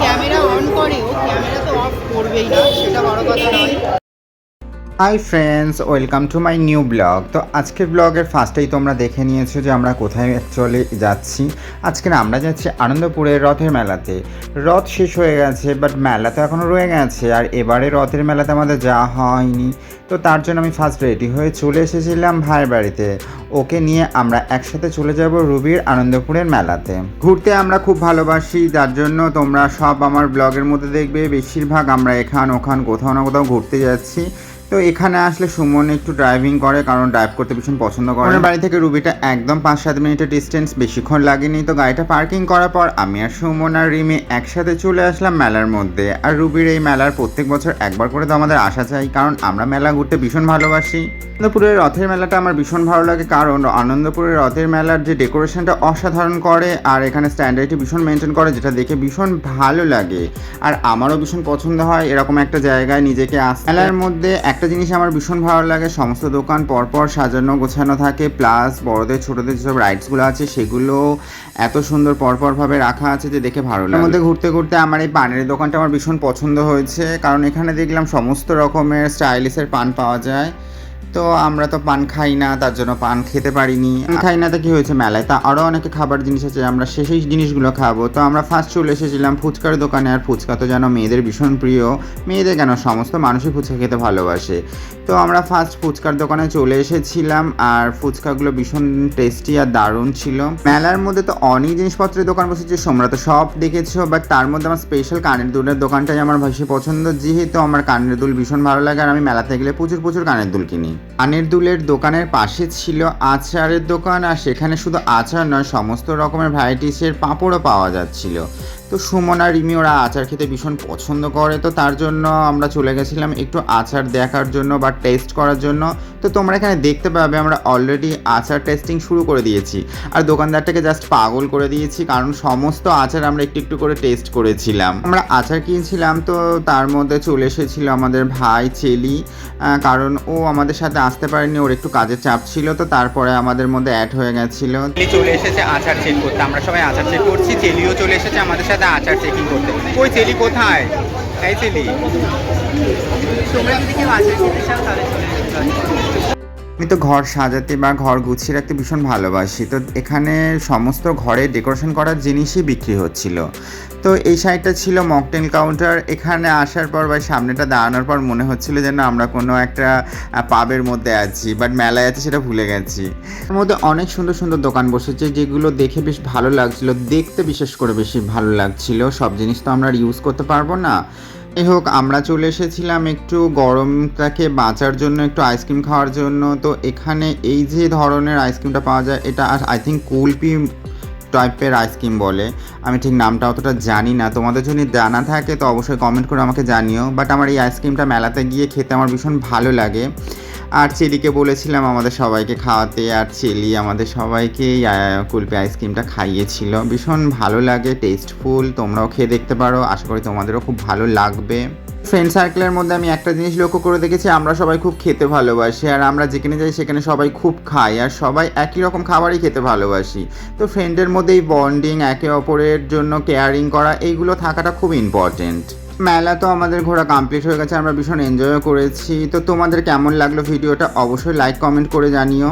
Camera on করে ও camera তো of করবেই না সেটা বড় কথা নয়। Hi friends welcome to my new blog তো আজকের ব্লগের ফার্স্টেই তোমরা দেখে নিয়েছো যে আমরা কোথায় অ্যাকচুয়ালি যাচ্ছি। আজকে না আমরা যাচ্ছি আনন্দপুরের রথের মেলাতে। রথ শেষ হয়ে গেছে বাট মেলা তো এখনও রয়ে গেছে, আর এবারে রথের মেলাতে আমাদের যাওয়া হয়নি। তো তার জন্য আমি ফার্স্ট রেডি হয়ে চলে এসেছিলাম ভাইয়ের বাড়িতে। ওকে নিয়ে আমরা একসাথে চলে যাব রুবির আনন্দপুরের মেলাতে। ঘুরতে আমরা খুব ভালোবাসি, যার জন্য তোমরা সব আমার ব্লগের মধ্যে দেখবে। বেশিরভাগ আমরা এখান ওখান কোথাও না কোথাও ঘুরতে যাচ্ছি। তো এখানে আসলে সুমন একটু ড্রাইভিং করে কারণ ড্রাইভ করতে ভীষণ পছন্দ করে। আমার বাড়ি থেকে রুবিটা একদম পাঁচ সাত মিনিটের ডিস্টেন্স বেশিক্ষণ লাগেনি। তো গাড়িটা পার্কিং করার পর আমি আর সুমন আর রিমি একসাথে চলে আসলাম মেলার মধ্যে। আর রুবির এই মেলার প্রত্যেক বছর একবার করে তো আমাদের আসা চাই কারণ আমরা মেলা ঘুরতে ভীষণ ভালোবাসি। আনন্দপুরের রথের মেলাটা আমার ভীষণ ভালো লাগে, কারণ আনন্দপুরের রথের মেলার যে ডেকোরেশনটা অসাধারণ করে আর এখানে স্ট্যান্ডার্ডটি ভীষণ মেনটেন করে, যেটা দেখে ভীষণ ভালো লাগে। আর আমারও ভীষণ পছন্দ হয় এরকম একটা জায়গায় নিজেকে আস মেলার মধ্যে একটা জিনিস আমার ভীষণ ভালো লাগে, সমস্ত দোকান পরপর সাজানো গোছানো থাকে প্লাস বড়দের, ছোটদের যেসব রাইডসগুলো আছে, সেগুলো এত সুন্দর পরপরভাবে রাখা আছে যে দেখে ভালো লাগে। মধ্যে ঘুরতে ঘুরতে আমার এই পানের দোকানটা আমার ভীষণ পছন্দ হয়েছে, কারণ এখানে দেখলাম সমস্ত রকমের স্টাইলিশের পান পাওয়া যায়। তো আমরা তো পান খাই না, তার জন্য পান খেতে পারিনি। খাই না তো কি হয়েছে মেলায়? তা আরও অনেকে খাবার জিনিস আছে, আমরা সে সেই জিনিসগুলো খাব। তো আমরা ফার্স্ট চলে এসেছিলাম ফুচকার দোকানে, আর ফুচকা তো যেন মেয়েদের ভীষণ প্রিয়। মেয়েদের কেন? সমস্ত মানুষই ফুচকা খেতে ভালোবাসে। তো আমরা ফার্স্ট ফুচকার দোকানে চলে এসেছিলাম, আর ফুচকাগুলো ভীষণ টেস্টি আর দারুণ ছিল। মেলার মধ্যে তো অনেক জিনিসপত্রের দোকান বসেছে সোমরা তো সব দেখেছ বাট তার মধ্যে আমার স্পেশাল কানের দুলের দোকানটাই আমার বেশি পছন্দ। যেহেতু আমার কানের দুল ভীষণ ভালো লাগে, আর আমি মেলাতে গেলে প্রচুর প্রচুর কানের দুল কিনি। কানের দুলের দোকানের পাশে ছিল আচারের দোকান আর সেখানে শুধু আচার নয়, সমস্ত রকমের ভ্যারাইটিসের পাঁপড়ও পাওয়া যাচ্ছিল। তো সুমন আর রিমি, ওরা আচার খেতে ভীষণ পছন্দ করে, তো তার জন্য আমরা চলে গেছিলাম একটু আচার দেখার জন্য বা টেস্ট করার জন্য। তো তোমরা এখানে দেখতে পাবে আমরা অলরেডি আচার টেস্টিং শুরু করে দিয়েছি। আর দোকানদারটাকে জাস্ট পাগল করে দিয়েছি, কারণ সমস্ত আচার আমরা একটু একটু করে টেস্ট করেছিলাম। আমরা আচার কিনছিলাম, তো তার মধ্যে চলে এসেছিল আমাদের ভাই চেলি কারণ ও আমাদের সাথে আসতে পারেনি, ওর একটু কাজের চাপ ছিল, তো তারপরে আমাদের মধ্যে অ্যাড হয়ে গেছিল। চলে এসেছে আচার চেক করতে, আমরা সবাই আচার চেক করছি, চেলিও চলে এসেছে আমাদের সাথে। আচার চেকিং করতে ওই চেলি, কোথায়? এই চেলি। তোমরা যদি আচার খেতে চাও তাহলে চলে। আমি তো ঘর সাজাতে বা ঘর গুছিয়ে রাখতে ভীষণ ভালোবাসি। তো এখানে সমস্ত ঘরে ডেকোরেশন করার জিনিসই বিক্রি হচ্ছিল। তো এই সাইডটা ছিল মকটেল কাউন্টার। এখানে আসার পর বা সামনেটা দাঁড়ানোর পর মনে হচ্ছিল যেন আমরা কোনো একটা পাবের মধ্যে আছি বাট মেলায় আছি সেটা ভুলে গেছি। এর মধ্যে অনেক সুন্দর সুন্দর দোকান বসেছে, যেগুলো দেখে বেশ ভালো লাগছিল। দেখতে বিশেষ করে বেশি ভালো লাগছিল। সব জিনিস তো আমরা ইউজ করতে পারব না। যাই হোক, আমরা চলে এসেছিলাম একটু গরমটাকে বাঁচার জন্য, একটু আইসক্রিম খাওয়ার জন্য। তো এখানে এই যে ধরনের আইসক্রিমটা পাওয়া যায়, এটা আই থিঙ্ক কুলপি টাইপের আইসক্রিম বলে। আমি ঠিক নামটা অতটা জানি না। তোমাদের যদি জানা থাকে, তো অবশ্যই কমেন্ট করে আমাকে জানিও। বাট আমার এই আইসক্রিমটা মেলাতে গিয়ে খেতে আমার ভীষণ ভালো লাগে। আর চেলিকে বলেছিলাম আমাদের সবাইকে খাওয়াতে। আর চেলি আমাদের সবাইকে কুলপি আইসক্রিমটা খাইয়েছিল। ভীষণ ভালো লাগে টেস্টফুল তোমরাও খেয়ে দেখতে পারো। আশা করি তোমাদেরও খুব ভালো লাগবে। ফ্রেন্ড সার্কেলের মধ্যে আমি একটা জিনিস লক্ষ্য করে দেখেছি, আমরা সবাই খুব খেতে ভালোবাসি, আর আমরা যেখানে যাই সেখানে সবাই খুব খাই, আর সবাই একই রকম খাবারই খেতে ভালোবাসি। তো ফ্রেন্ডের মধ্যে এই বন্ডিং একে অপরের জন্য কেয়ারিং করা, এইগুলো থাকাটা খুব ইম্পর্টেন্ট মেলা তো আমাদের ঘোরা কমপ্লিট হয়ে গেছে, আমরা ভীষণ এনজয়ও করেছি। তো তোমাদের কেমন লাগল ভিডিওটা অবশ্যই লাইক কমেন্ট করে জানিও।